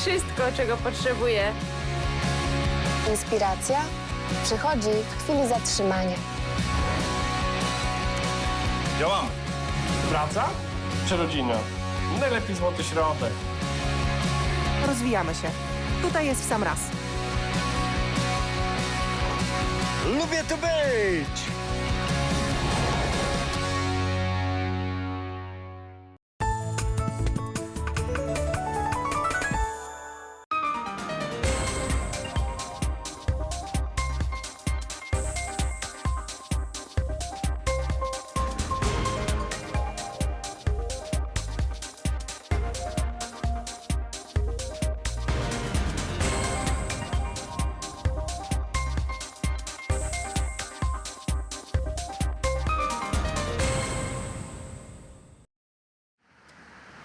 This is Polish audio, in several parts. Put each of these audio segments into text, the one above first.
wszystko, czego potrzebuję. Inspiracja przychodzi w chwili zatrzymania. Działamy. Praca czy rodzina? Najlepiej złoty środek. Rozwijamy się. Tutaj jest w sam raz. Lubię tu być!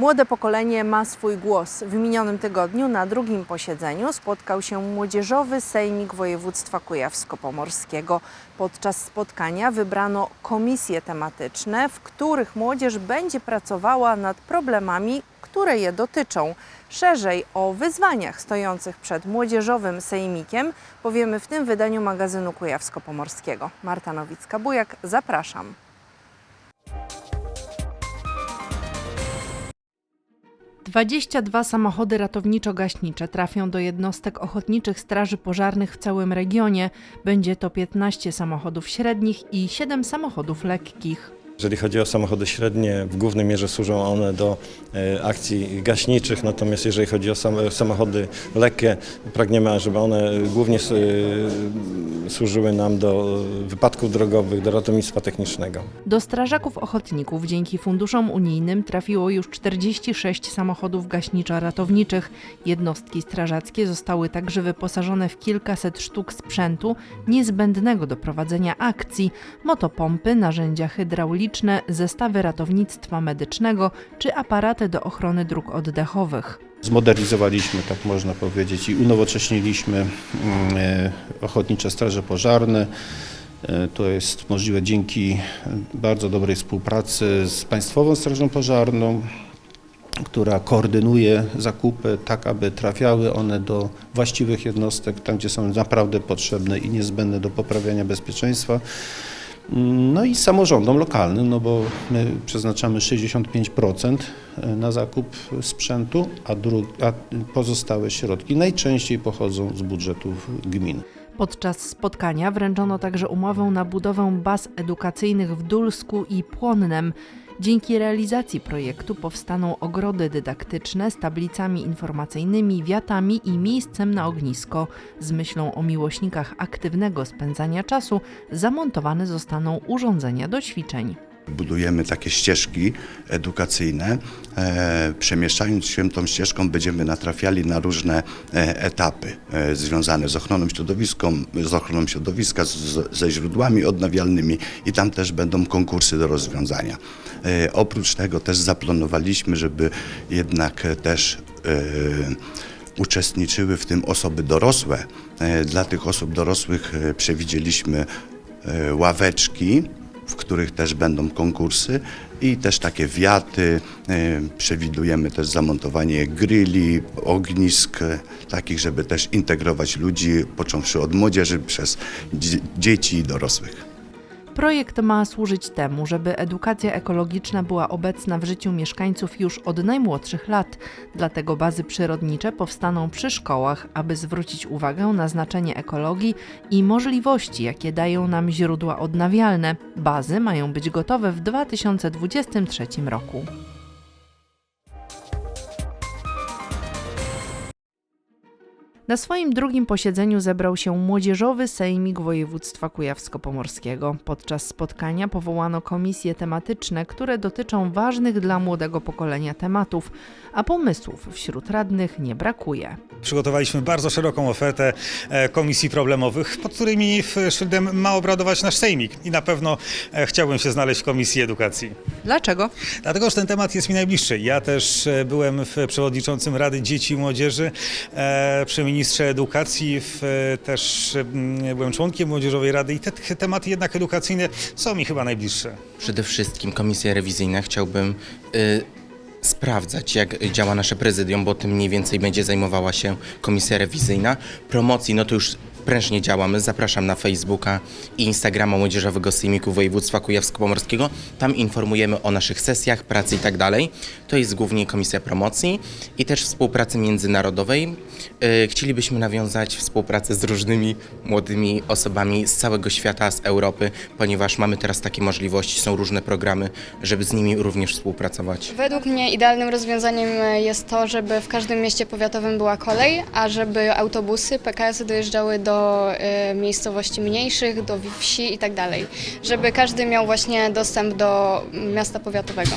Młode pokolenie ma swój głos. W minionym tygodniu na drugim posiedzeniu spotkał się Młodzieżowy Sejmik Województwa Kujawsko-Pomorskiego. Podczas spotkania wybrano komisje tematyczne, w których młodzież będzie pracowała nad problemami, które je dotyczą. Szerzej o wyzwaniach stojących przed Młodzieżowym Sejmikiem powiemy w tym wydaniu magazynu Kujawsko-Pomorskiego. Marta Nowicka-Bujak, zapraszam. Dwadzieścia dwa samochody ratowniczo-gaśnicze trafią do jednostek ochotniczych straży pożarnych w całym regionie. Będzie to 15 samochodów średnich i 7 samochodów lekkich. Jeżeli chodzi o samochody średnie, w głównej mierze służą one do e, akcji gaśniczych, natomiast jeżeli chodzi o sam- samochody lekkie, pragniemy, żeby one głównie e, służyły nam do wypadków drogowych, do ratownictwa technicznego. Do strażaków ochotników dzięki funduszom unijnym trafiło już 46 samochodów gaśniczo-ratowniczych. Jednostki strażackie zostały także wyposażone w kilkaset sztuk sprzętu niezbędnego do prowadzenia akcji, motopompy, narzędzia hydrauliczne, zestawy ratownictwa medycznego czy aparaty do ochrony dróg oddechowych. Zmodernizowaliśmy, tak można powiedzieć, i unowocześniliśmy mm, e, ochotnicze straże pożarne. E, To jest możliwe dzięki bardzo dobrej współpracy z Państwową Strażą Pożarną, która koordynuje zakupy tak, aby trafiały one do właściwych jednostek, tam gdzie są naprawdę potrzebne i niezbędne do poprawiania bezpieczeństwa. No i samorządom lokalnym, no bo my przeznaczamy 65% na zakup sprzętu, a, a pozostałe środki najczęściej pochodzą z budżetów gmin. Podczas spotkania wręczono także umowę na budowę baz edukacyjnych w Dulsku i Płonnem. Dzięki realizacji projektu powstaną ogrody dydaktyczne z tablicami informacyjnymi, wiatami i miejscem na ognisko. Z myślą o miłośnikach aktywnego spędzania czasu zamontowane zostaną urządzenia do ćwiczeń. Budujemy takie ścieżki edukacyjne. E, przemieszczając się tą ścieżką będziemy natrafiali na różne e, etapy e, związane z ochroną, środowiską, z ochroną środowiska, ze źródłami odnawialnymi i tam też będą konkursy do rozwiązania. Oprócz tego też zaplanowaliśmy, żeby jednak też uczestniczyły w tym osoby dorosłe. Dla tych osób dorosłych przewidzieliśmy ławeczki, w których też będą konkursy i też takie wiaty. e, Przewidujemy też zamontowanie grilli, ognisk, e, takich, żeby też integrować ludzi, począwszy od młodzieży przez dzie- dzieci i dorosłych. Projekt ma służyć temu, żeby edukacja ekologiczna była obecna w życiu mieszkańców już od najmłodszych lat. Dlatego bazy przyrodnicze powstaną przy szkołach, aby zwrócić uwagę na znaczenie ekologii i możliwości, jakie dają nam źródła odnawialne. Bazy mają być gotowe w 2023 roku. Na swoim drugim posiedzeniu zebrał się Młodzieżowy Sejmik Województwa Kujawsko-Pomorskiego. Podczas spotkania powołano komisje tematyczne, które dotyczą ważnych dla młodego pokolenia tematów, a pomysłów wśród radnych nie brakuje. Przygotowaliśmy bardzo szeroką ofertę e, komisji problemowych, pod którymi w Szydem ma obradować nasz sejmik. I na pewno e, chciałbym się znaleźć w Komisji Edukacji. Dlaczego? Dlatego, że ten temat jest mi najbliższy. Ja też e, byłem w przewodniczącym Rady Dzieci i Młodzieży przy ministrze edukacji, w, też mm, byłem członkiem Młodzieżowej Rady i te te tematy jednak edukacyjne są mi chyba najbliższe. Przede wszystkim komisje rewizyjne chciałbym y, sprawdzać, jak działa nasze prezydium, bo tym mniej więcej będzie zajmowała się komisja rewizyjna. Promocji, no to już prężnie działamy. Zapraszam na Facebooka i Instagrama Młodzieżowego Sejmiku Województwa Kujawsko-Pomorskiego. Tam informujemy o naszych sesjach, pracy i tak dalej. To jest głównie komisja promocji i też współpracy międzynarodowej. Yy, Chcielibyśmy nawiązać współpracę z różnymi młodymi osobami z całego świata, z Europy, ponieważ mamy teraz takie możliwości, są różne programy, żeby z nimi również współpracować. Według mnie idealnym rozwiązaniem jest to, żeby w każdym mieście powiatowym była kolej, a żeby autobusy, PKS-y dojeżdżały do e, miejscowości mniejszych, do wsi i tak dalej. Żeby każdy miał właśnie dostęp do miasta powiatowego.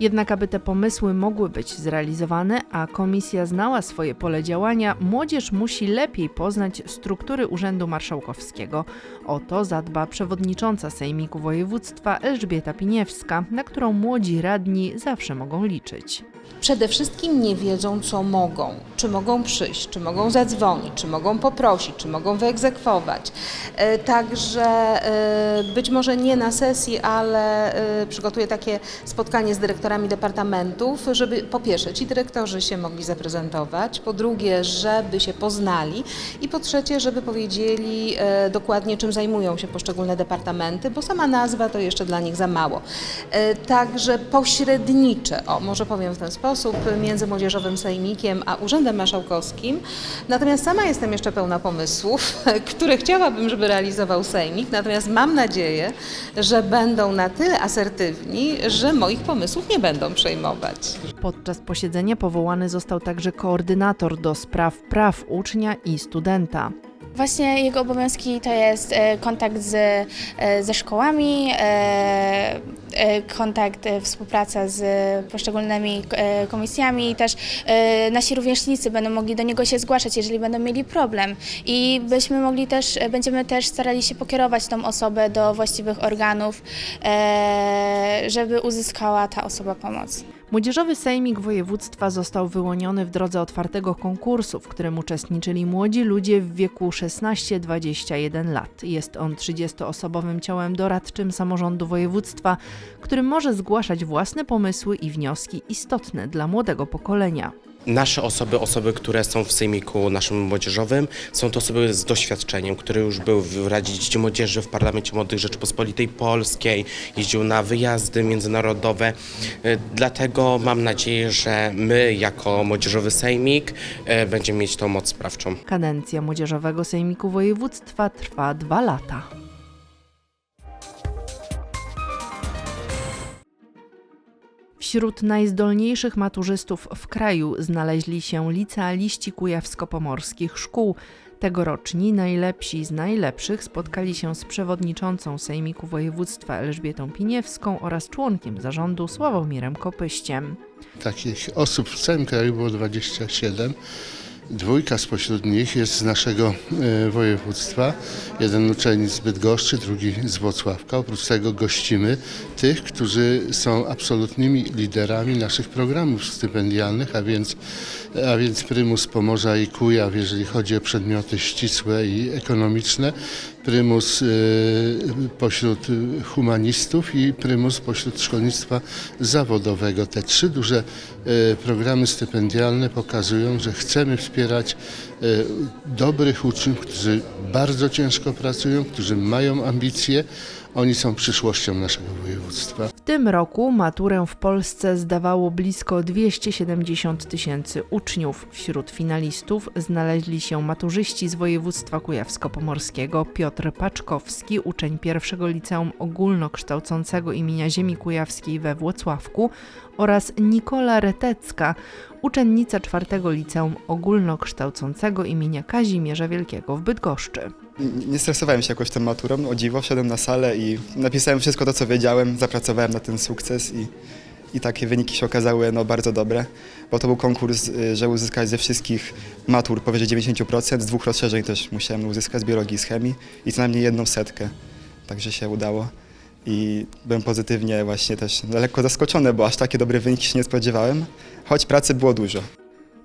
Jednak aby te pomysły mogły być zrealizowane, a komisja znała swoje pole działania, młodzież musi lepiej poznać struktury Urzędu Marszałkowskiego. O to zadba przewodnicząca Sejmiku Województwa Elżbieta Piniewska, na którą młodzi radni zawsze mogą liczyć. Przede wszystkim nie wiedzą, co mogą. Czy mogą przyjść, czy mogą zadzwonić, czy mogą poprosić, czy mogą wyegzekwować. E, Także e, być może nie na sesji, ale e, przygotuję takie spotkanie z dyrektorami departamentów, żeby po pierwsze ci dyrektorzy się mogli zaprezentować, po drugie, żeby się poznali i po trzecie, żeby powiedzieli dokładnie, czym zajmują się poszczególne departamenty, bo sama nazwa to jeszcze dla nich za mało. Także pośrednicze, o może powiem w ten sposób, między Młodzieżowym Sejmikiem a Urzędem Marszałkowskim. Natomiast sama jestem jeszcze pełna pomysłów, które chciałabym, żeby realizował Sejmik, natomiast mam nadzieję, że będą na tyle asertywni, że moich pomysłów nie będą przejmować. Podczas posiedzenia powołany został także koordynator do spraw praw ucznia i studenta. Właśnie jego obowiązki to jest e, kontakt z, e, ze szkołami, e, kontakt, współpraca z poszczególnymi komisjami i też nasi rówieśnicy będą mogli do niego się zgłaszać, jeżeli będą mieli problem. I byśmy mogli też, będziemy też starali się pokierować tą osobę do właściwych organów, żeby uzyskała ta osoba pomoc. Młodzieżowy Sejmik Województwa został wyłoniony w drodze otwartego konkursu, w którym uczestniczyli młodzi ludzie w wieku 16-21 lat. Jest on 30-osobowym ciałem doradczym samorządu województwa, który może zgłaszać własne pomysły i wnioski istotne dla młodego pokolenia. Nasze osoby, osoby, które są w sejmiku naszym młodzieżowym, są to osoby z doświadczeniem, które już były w Radzie Dzieci Młodzieży, w Parlamencie Młodych Rzeczypospolitej Polskiej, jeździły na wyjazdy międzynarodowe. Y, Dlatego mam nadzieję, że my jako młodzieżowy sejmik y, będziemy mieć tą moc sprawczą. Kadencja Młodzieżowego Sejmiku Województwa trwa dwa lata. Wśród najzdolniejszych maturzystów w kraju znaleźli się licealiści kujawsko-pomorskich szkół. Tegoroczni najlepsi z najlepszych spotkali się z przewodniczącą Sejmiku Województwa Elżbietą Piniewską oraz członkiem zarządu Sławomirem Kopyściem. Takich osób w całym kraju było 27. Dwójka spośród nich jest z naszego e, województwa. Jeden uczelnik z Bydgoszczy, drugi z Włocławka. Oprócz tego gościmy tych, którzy są absolutnymi liderami naszych programów stypendialnych, a więc, a więc prymus Pomorza i Kujaw, jeżeli chodzi o przedmioty ścisłe i ekonomiczne, prymus e, pośród humanistów i prymus pośród szkolnictwa zawodowego. Te trzy duże e, programy stypendialne pokazują, że chcemy wspierać e, dobrych uczniów, którzy bardzo ciężko pracują, którzy mają ambicje. Oni są przyszłością naszego województwa. W tym roku maturę w Polsce zdawało blisko 270 tysięcy uczniów. Wśród finalistów znaleźli się maturzyści z województwa kujawsko-pomorskiego Piotr Paczkowski, uczeń pierwszego liceum ogólnokształcącego imienia Ziemi Kujawskiej we Włocławku oraz Nikola Retecka, uczennica czwartego liceum ogólnokształcącego imienia Kazimierza Wielkiego w Bydgoszczy. Nie stresowałem się jakoś tą maturą, o dziwo, wszedłem na salę i napisałem wszystko to, co wiedziałem, zapracowałem na ten sukces i, i takie wyniki się okazały no, bardzo dobre, bo to był konkurs, y, żeby uzyskać ze wszystkich matur powyżej 90%, z dwóch rozszerzeń też musiałem uzyskać z biologii i z chemii i co najmniej jedną setkę, także się udało. I byłem pozytywnie właśnie też lekko zaskoczony, bo aż takie dobre wyniki się nie spodziewałem, choć pracy było dużo.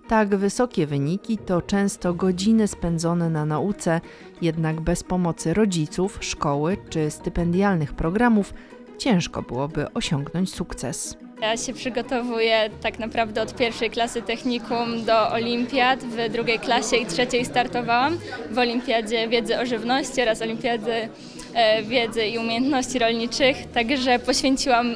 Tak wysokie wyniki to często godziny spędzone na nauce, jednak bez pomocy rodziców, szkoły czy stypendialnych programów ciężko byłoby osiągnąć sukces. Ja się przygotowuję tak naprawdę od pierwszej klasy technikum do olimpiad. W drugiej klasie i trzeciej startowałam w olimpiadzie wiedzy o żywności oraz olimpiady e, wiedzy i umiejętności rolniczych. Także poświęciłam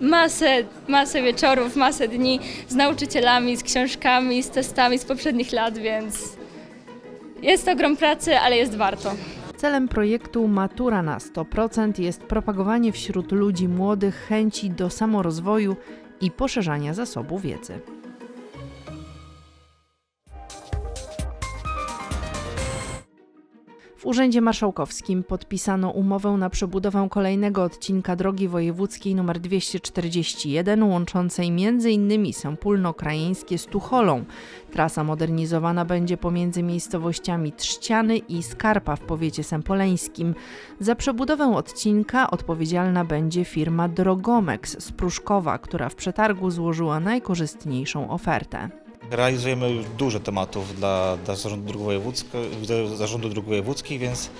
masę, masę wieczorów, masę dni z nauczycielami, z książkami, z testami z poprzednich lat, więc jest to ogrom pracy, ale jest warto. Celem projektu Matura na 100% jest propagowanie wśród ludzi młodych chęci do samorozwoju i poszerzania zasobu wiedzy. W Urzędzie Marszałkowskim podpisano umowę na przebudowę kolejnego odcinka drogi wojewódzkiej nr 241 łączącej m.in. Sępólno-Krajeńskie z Tucholą. Trasa modernizowana będzie pomiędzy miejscowościami Trzciany i Skarpa w powiecie sępoleńskim. Za przebudowę odcinka odpowiedzialna będzie firma Drogomex z Pruszkowa, która w przetargu złożyła najkorzystniejszą ofertę. Realizujemy już dużo tematów dla, dla zarządu, dróg zarządu dróg wojewódzkich, więc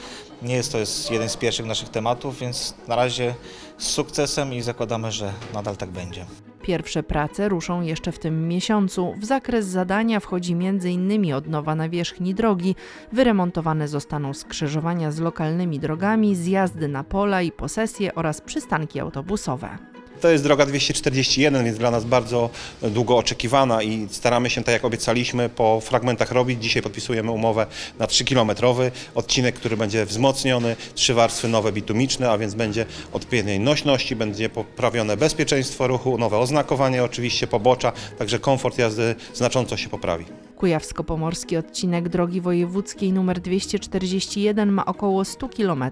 nie jest to jest jeden z pierwszych naszych tematów, więc na razie z sukcesem i zakładamy, że nadal tak będzie. Pierwsze prace ruszą jeszcze w tym miesiącu. W zakres zadania wchodzi m.in. odnowa nawierzchni drogi, wyremontowane zostaną skrzyżowania z lokalnymi drogami, zjazdy na pola i posesje oraz przystanki autobusowe. To jest droga 241, więc dla nas bardzo długo oczekiwana i staramy się, tak jak obiecaliśmy, po fragmentach robić. Dzisiaj podpisujemy umowę na 3-kilometrowy odcinek, który będzie wzmocniony, trzy warstwy nowe bitumiczne, a więc będzie odpowiedniej nośności, będzie poprawione bezpieczeństwo ruchu, nowe oznakowanie oczywiście pobocza, także komfort jazdy znacząco się poprawi. Kujawsko-pomorski odcinek drogi wojewódzkiej nr 241 ma około 100 km.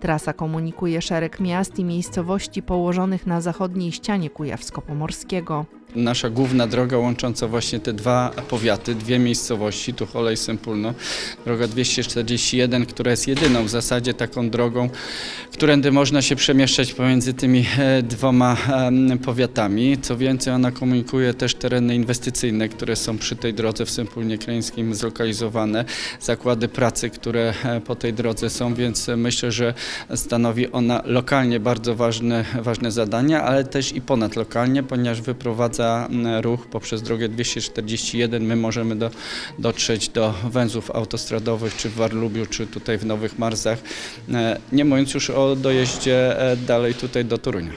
Trasa komunikuje szereg miast i miejscowości położonych na zachodniej ścianie Kujawsko-Pomorskiego. Nasza główna droga łącząca właśnie te dwa powiaty, dwie miejscowości, Tuchola i Sępólno, droga 241, która jest jedyną w zasadzie taką drogą, którędy można się przemieszczać pomiędzy tymi e, dwoma powiatami. Co więcej, ona komunikuje też tereny inwestycyjne, które są przy tej drodze w Sępólnie Krajeńskim zlokalizowane, zakłady pracy, które e, po tej drodze są, więc myślę, że stanowi ona lokalnie bardzo ważne, ważne zadania, ale też i ponadlokalnie, ponieważ wyprowadza m, ruch poprzez drogę 241. My możemy do, dotrzeć do węzłów autostradowych, czy w Warlubiu, czy tutaj w Nowych Marzach, e, nie mówiąc już o dojeździe e, dalej tutaj do Torunia.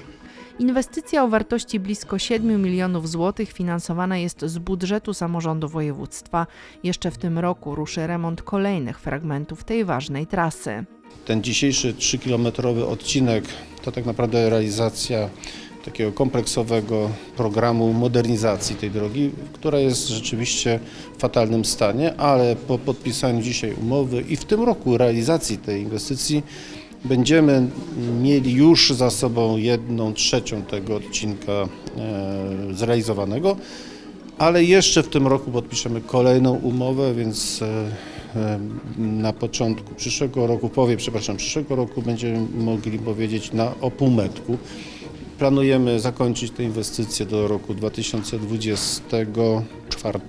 Inwestycja o wartości blisko 7 milionów złotych finansowana jest z budżetu samorządu województwa. Jeszcze w tym roku ruszy remont kolejnych fragmentów tej ważnej trasy. Ten dzisiejszy 3-kilometrowy odcinek to tak naprawdę realizacja takiego kompleksowego programu modernizacji tej drogi, która jest rzeczywiście w fatalnym stanie, ale po podpisaniu dzisiaj umowy i w tym roku realizacji tej inwestycji będziemy mieli już za sobą jedną trzecią tego odcinka e, zrealizowanego, ale jeszcze w tym roku podpiszemy kolejną umowę, więc e, e, na początku przyszłego roku, w połowie, przepraszam, przyszłego roku będziemy mogli powiedzieć na o półmetku. Planujemy zakończyć tę inwestycję do roku 2024.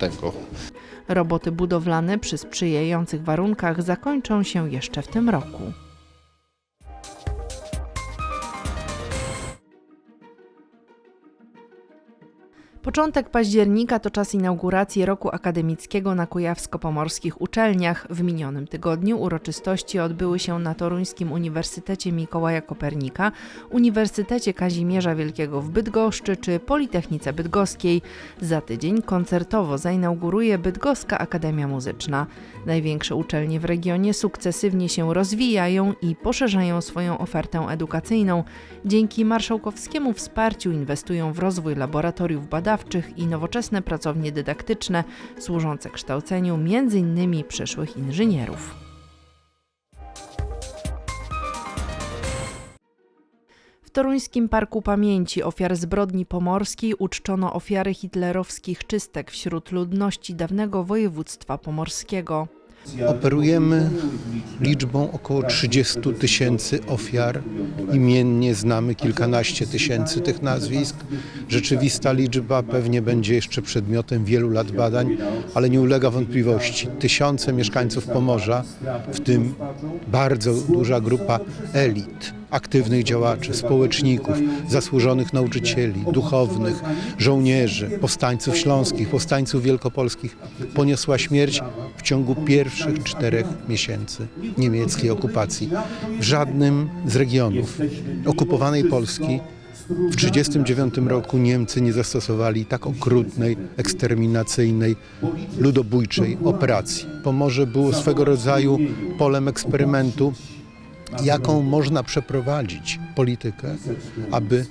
Roboty budowlane przy sprzyjających warunkach zakończą się jeszcze w tym roku. Początek października to czas inauguracji roku akademickiego na kujawsko-pomorskich uczelniach. W minionym tygodniu uroczystości odbyły się na Toruńskim Uniwersytecie Mikołaja Kopernika, Uniwersytecie Kazimierza Wielkiego w Bydgoszczy czy Politechnice Bydgoskiej. Za tydzień koncertowo zainauguruje Bydgoska Akademia Muzyczna. Największe uczelnie w regionie sukcesywnie się rozwijają i poszerzają swoją ofertę edukacyjną. Dzięki marszałkowskiemu wsparciu inwestują w rozwój laboratoriów badawczych i nowoczesne pracownie dydaktyczne służące kształceniu m.in. przyszłych inżynierów. W Toruńskim Parku Pamięci Ofiar Zbrodni Pomorskiej uczczono ofiary hitlerowskich czystek wśród ludności dawnego województwa pomorskiego. Operujemy liczbą około 30 tysięcy ofiar. Imiennie znamy kilkanaście tysięcy tych nazwisk. Rzeczywista liczba pewnie będzie jeszcze przedmiotem wielu lat badań, ale nie ulega wątpliwości. Tysiące mieszkańców Pomorza, w tym bardzo duża grupa elit, aktywnych działaczy, społeczników, zasłużonych nauczycieli, duchownych, żołnierzy, powstańców śląskich, powstańców wielkopolskich poniosła śmierć w ciągu pierwszych czterech miesięcy niemieckiej okupacji. W żadnym z regionów okupowanej Polski w 1939 roku Niemcy nie zastosowali tak okrutnej, eksterminacyjnej, ludobójczej operacji. Pomorze było swego rodzaju polem eksperymentu, jaką można przeprowadzić politykę, aby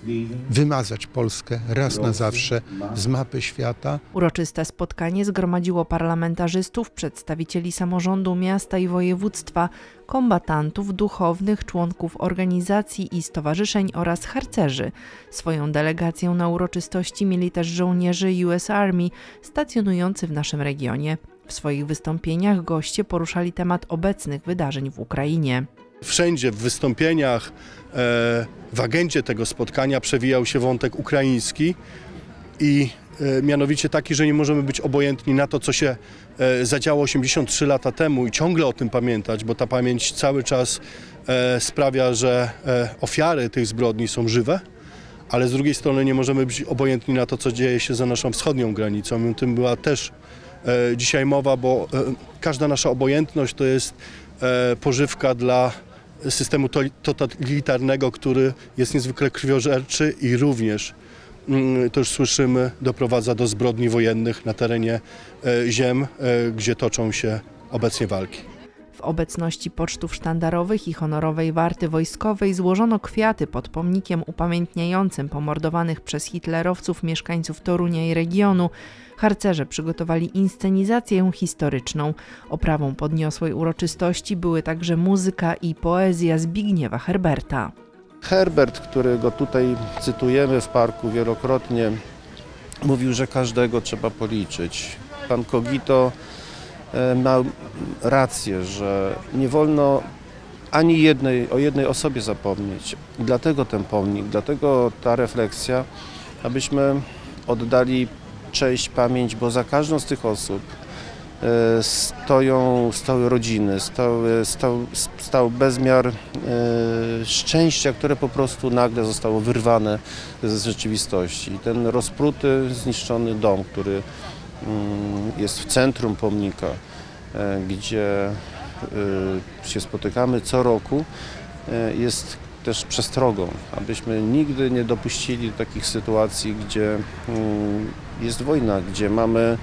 wymazać Polskę raz na zawsze z mapy świata. Uroczyste spotkanie zgromadziło parlamentarzystów, przedstawicieli samorządu miasta i województwa, kombatantów, duchownych, członków organizacji i stowarzyszeń oraz harcerzy. Swoją delegację na uroczystości mieli też żołnierze US Army stacjonujący w naszym regionie. W swoich wystąpieniach goście poruszali temat obecnych wydarzeń w Ukrainie. Wszędzie w wystąpieniach, e, w agendzie tego spotkania przewijał się wątek ukraiński i e, mianowicie taki, że nie możemy być obojętni na to, co się e, zadziało 83 lata temu i ciągle o tym pamiętać, bo ta pamięć cały czas sprawia, że ofiary tych zbrodni są żywe, ale z drugiej strony nie możemy być obojętni na to, co dzieje się za naszą wschodnią granicą. O tym była też dzisiaj mowa, bo każda nasza obojętność to jest pożywka dla systemu to- totalitarnego, który jest niezwykle krwiożerczy i również, mm, to już słyszymy, doprowadza do zbrodni wojennych na terenie e, ziem, e, gdzie toczą się obecnie walki. Obecności pocztów sztandarowych i honorowej warty wojskowej złożono kwiaty pod pomnikiem upamiętniającym pomordowanych przez hitlerowców mieszkańców Torunia i regionu. Harcerze przygotowali inscenizację historyczną. Oprawą podniosłej uroczystości były także muzyka i poezja Zbigniewa Herberta. Herbert, którego tutaj cytujemy w parku wielokrotnie, mówił, że każdego trzeba policzyć. Pan Kogito ma rację, że nie wolno ani jednej, o jednej osobie zapomnieć. I dlatego ten pomnik, dlatego ta refleksja, abyśmy oddali cześć, pamięć, bo za każdą z tych osób e, stoją, stały rodziny, stał, stał bezmiar e, szczęścia, które po prostu nagle zostało wyrwane z rzeczywistości. Ten rozpruty, zniszczony dom, który jest w centrum pomnika, e, gdzie e, się spotykamy co roku, e, jest też przestrogą, abyśmy nigdy nie dopuścili do takich sytuacji, gdzie mm, jest wojna, gdzie mamy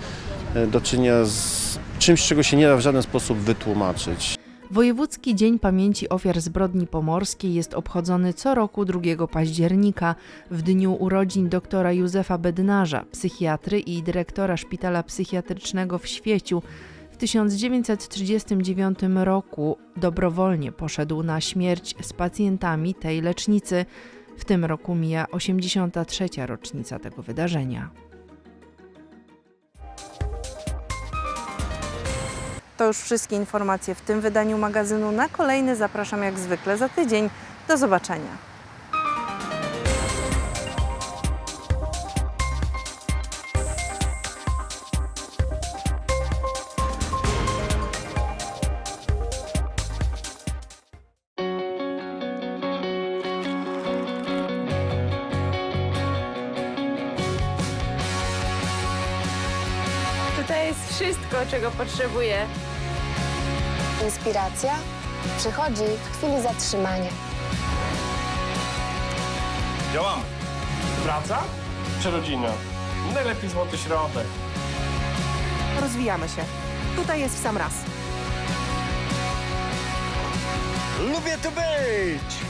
do czynienia z czymś, czego się nie da w żaden sposób wytłumaczyć. Wojewódzki Dzień Pamięci Ofiar Zbrodni Pomorskiej jest obchodzony co roku 2 października, w dniu urodzin doktora Józefa Bednarza, psychiatry i dyrektora Szpitala Psychiatrycznego w Świeciu. W 1939 roku dobrowolnie poszedł na śmierć z pacjentami tej lecznicy. W tym roku mija 83. rocznica tego wydarzenia. To już wszystkie informacje w tym wydaniu magazynu. Na kolejny zapraszam jak zwykle za tydzień. Do zobaczenia. Tutaj jest wszystko, czego potrzebuję. Inspiracja przychodzi w chwili zatrzymania. Działamy. Praca czy rodzina? Najlepiej złoty środek. Rozwijamy się. Tutaj jest w sam raz. Lubię tu być!